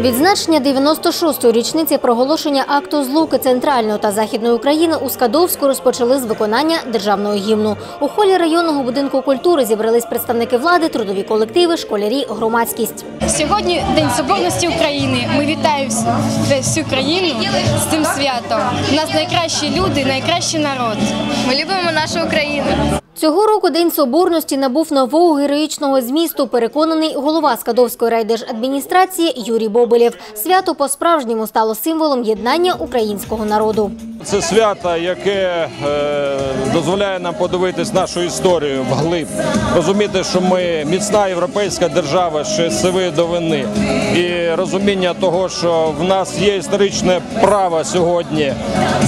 Відзначення 96-ї річниці проголошення акту злуки центральної та західної України у Скадовську розпочали з виконання державного гімну. У холі районного будинку культури зібрались представники влади, трудові колективи, школярі, громадськість. Сьогодні День Соборності України. Ми вітаємо всю країну з цим святом. У нас найкращі люди, найкращий народ. Ми любимо нашу Україну. Цього року День Соборності набув нового героїчного змісту, переконаний голова Скадовської райдержадміністрації Юрій Бобелєв. Свято по-справжньому стало символом єднання українського народу. Це свято, яке е, дозволяє нам подивитись нашу історію вглиб, розуміти, що ми міцна європейська держава ще з сивої довини, і розуміння того, що в нас є історичне право сьогодні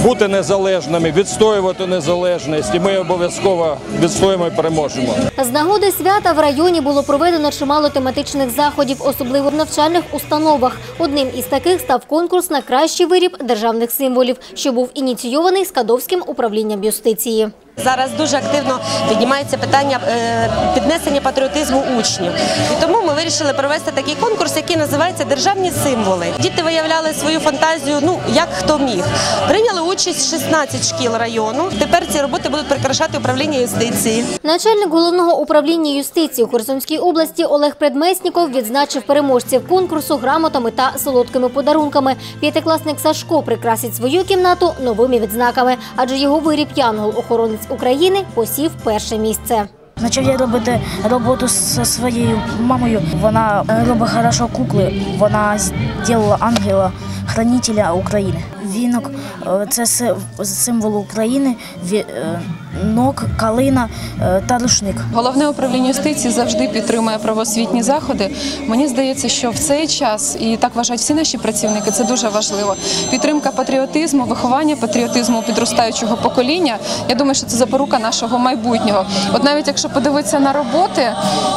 бути незалежними, відстоювати незалежність, і ми обов'язково відстоїмо і переможемо. З нагоди свята в районі було проведено чимало тематичних заходів, особливо в навчальних установах. Одним із таких став конкурс на кращий виріб державних символів, що був ініційований Скадовським управлінням юстиції. Зараз дуже активно піднімається питання е, піднесення патріотизму учнів. І тому ми вирішили провести такий конкурс, який називається Державні символи. Діти виявляли свою фантазію, ну як хто міг. Прийняли участь 16 шкіл району. Тепер ці роботи будуть прикрашати управління юстиції. Начальник головного управління юстиції у Херсонській області Олег Предмесніков відзначив переможців конкурсу грамотами та солодкими подарунками. П'ятикласник Сашко прикрасить свою кімнату новими відзнаками, адже його виріб Янгол-охоронець України посів перше місце. Почав я робити роботу зі своєю мамою. Вона е, робить хорошо кукли. Вона зробила ангела, хранителя України. Вінок е, це символ України, е, нок, калина е, та рушник. Головне управління юстиції завжди підтримує правоосвітні заходи. Мені здається, що в цей час і так вважають всі наші працівники. Це дуже важливо. Підтримка патріотизму, виховання патріотизму підростаючого покоління. Я думаю, що це запорука нашого майбутнього. От навіть якщо подивитися на роботи,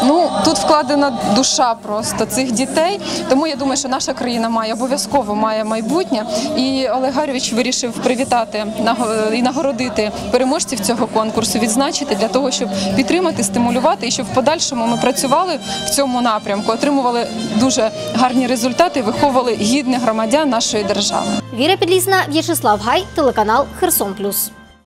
ну тут вкладена душа просто цих дітей. Тому я думаю, що наша країна має обов'язково має майбутнє. І Олег Гарович вирішив привітати і нагородити переможців цього конкурсу, відзначити для того, щоб підтримати, стимулювати і щоб в подальшому ми працювали в цьому напрямку, отримували дуже гарні результати, виховували гідних громадян нашої держави. Віра Підлісна, В'ячеслав Гай, телеканал Херсон Плюс.